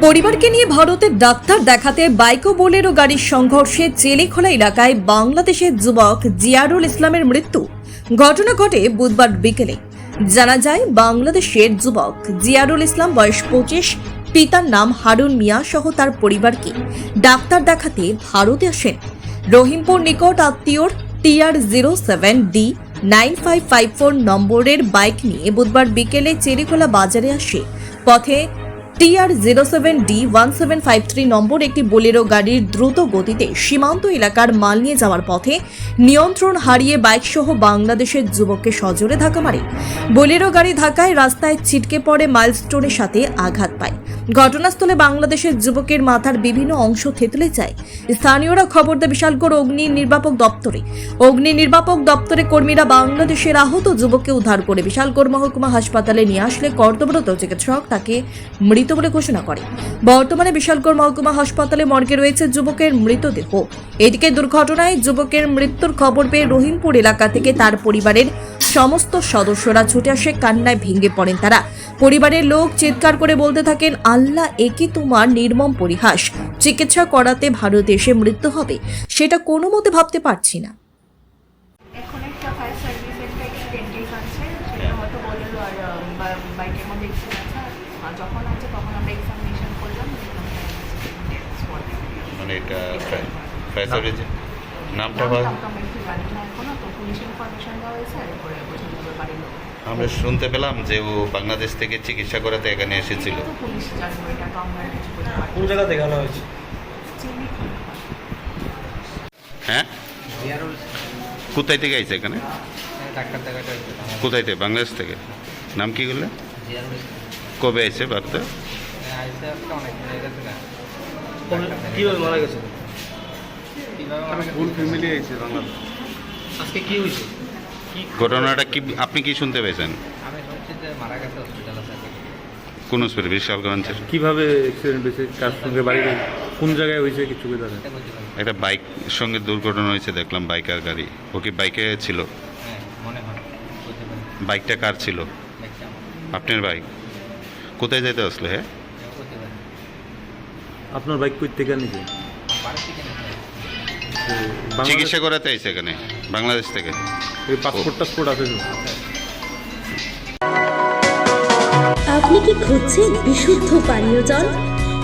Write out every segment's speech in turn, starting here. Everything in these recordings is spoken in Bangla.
পরিবারকে নিয়ে ভারতের ডাক্তার দেখাতে বাইক ও বোলেরো গাড়ির সংঘর্ষে চেলিখোলা এলাকায় বাংলাদেশের যুবক জিয়ারুল ইসলামের মৃত্যু। ঘটনা ঘটে বুধবার বিকেলে। জানা যায়, বাংলাদেশের যুবক জিয়ারুল ইসলাম বয়স পঁচিশ, পিতার নাম হারুন মিয়া সহ তার পরিবারকে ডাক্তার দেখাতে ভারতে আসেন। রহিমপুর নিকট আত্মীয়র TR zero seven D nine five five four নম্বরের বাইক নিয়ে বুধবার বিকেলে চেরিখোলা বাজারে আসে। পথে TR zero seven D one seven five three নম্বর একটি বোলেরো গাড়ির দ্রুত গতিতে সীমান্ত এলাকার মাল নিয়ে যাওয়ার পথে নিয়ন্ত্রণ হারিয়ে বাইকসহ বাংলাদেশের যুবককে সজোরে ধাক্কা মারে। বোলেরো গাড়ি ধাক্কায় রাস্তায় ছিটকে পড়ে মাইলস্টোনের সাথে আঘাত পায়। ঘটনাস্থলে বাংলাদেশের যুবকের মাথার বিভিন্ন অংশ থেতলে যায়। স্থানীয়রা খবর দেয়, বিশালগড় অগ্নি নির্বাপক দপ্তরে। অগ্নি নির্বাপক দপ্তরে কর্মীরা বাংলাদেশের আহত যুবককে উদ্ধার করে বিশালগড় মহকুমা হাসপাতালে নিয়ে আসলে কর্তব্যরত চিকিৎসক তাকে মৃত বলে ঘোষণা করে। বর্তমানে বিশালগড় মহকুমা হাসপাতালে মর্গে রয়েছে যুবকের মৃতদেহ। এদিকে দুর্ঘটনায় যুবকের মৃত্যুর খবর পেয়ে রহিমপুর এলাকা থেকে তার পরিবারের সমস্ত সদস্যরা ছুটে আসে কান্নায় ভেঙে পড়েন তারা। পরিবারের লোক চিৎকার করে বলতে থাকেন আল্লাহ একে তোমার নির্মম পরিহাস? চিকিৎসা করাতে ভারতে এসে মৃত্যু হবে? সেটা কোনো মতে ভাবতে পারছি না। এখন একটা ফায়ার সার্ভিস একটা এক্সিডেন্ট আছে সেটা হয়তো বলেলো আর বাইকের মধ্যে এক্সিডেন্ট আছে আর যখন আছে তখন আমরা এক্সামিনেশন করলাম মানে এটা ফায়ার সার্ভিস নামটা আমরা শুনতে পেলাম যে ও বাংলাদেশ থেকে চিকিৎসা করাতে এখানে এসেছিল। কোন জায়গা হয়েছে? হ্যাঁ? কোথায় থেকে আইছে এখানে? কোথায় থেকে? বাংলাদেশ থেকে? নাম কি করলে? কবে আইছে দিন হয়ে কীভাবে মারা গেছে? ফুল ফ্যামিলি আইছে বাংলাদেশ আজকে কি হয়েছে? ঘটনাটা কি আপনি কি শুনতে পেয়েছেন? আমি শুনছি যে মারা গেছে হসপিটাল আছে কোন হসপিটাল বিশালগঞ্জের কীভাবে অ্যাক্সিডেন্ট হয়েছে কার সঙ্গে বাড়ি কোন জায়গায় হয়েছে কিছু কি জানেন একটা বাইক সঙ্গে দুর্ঘটনা হয়েছে দেখলাম বাইক আর গাড়ি। ও কি বাইকে ছিল? হ্যাঁ মনে হয় বাইকটা কার ছিল? আপনার বাইক? কোথায় যেতে আসলে হ্যাঁ? পারি আপনার বাইক কই থেকে নিছে চিকিৎসা করাতে আইছে এখানে বাংলাদেশ থেকে। পাসপোর্ট টাসপোর্ট আছে আপনি কি খুঁজছেন বিশুদ্ধ পানীয় জল?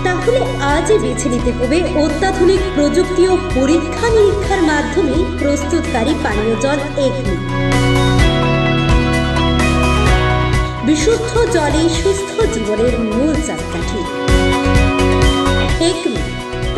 তাহলে আজই বেছে নিতে হবে অত্যাধুনিক প্রযুক্তি ও পরীক্ষা নিরীক্ষার মাধ্যমে প্রস্তুতকারী পানীয় জল এগনি। বিশুদ্ধ জলে সুস্থ জীবনের মূল চাকাঠি। Acme